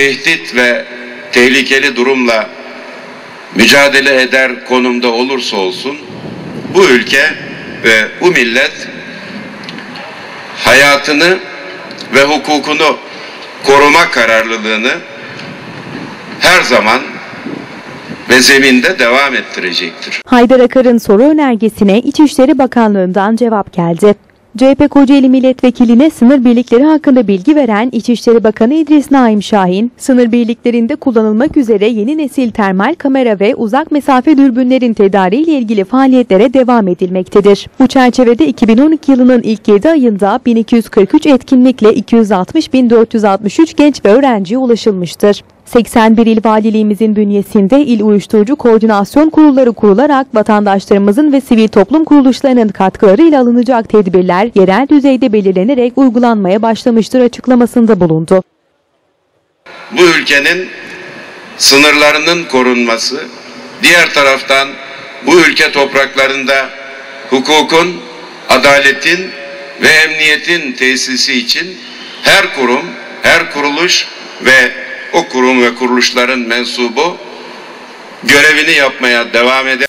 tehdit ve tehlikeli durumla mücadele eder konumda olursa olsun bu ülke ve bu millet hayatını ve hukukunu koruma kararlılığını her zaman ve zeminde devam ettirecektir. Haydar Akar'ın soru önergesine İçişleri Bakanlığı'ndan cevap geldi. CHP Kocaeli Milletvekili'ne sınır birlikleri hakkında bilgi veren İçişleri Bakanı İdris Naim Şahin, sınır birliklerinde kullanılmak üzere yeni nesil termal kamera ve uzak mesafe dürbünlerin tedariği ile ilgili faaliyetlere devam edilmektedir. Bu çerçevede 2012 yılının ilk 7 ayında 1243 etkinlikle 260.463 genç ve öğrenciye ulaşılmıştır. 81 il valiliğimizin bünyesinde il uyuşturucu koordinasyon kurulları kurularak vatandaşlarımızın ve sivil toplum kuruluşlarının katkılarıyla alınacak tedbirler yerel düzeyde belirlenerek uygulanmaya başlamıştır açıklamasında bulundu. Bu ülkenin sınırlarının korunması, diğer taraftan bu ülke topraklarında hukukun, adaletin ve emniyetin tesisi için her kurum, her kuruluş ve o kurum ve kuruluşların mensubu görevini yapmaya devam eder.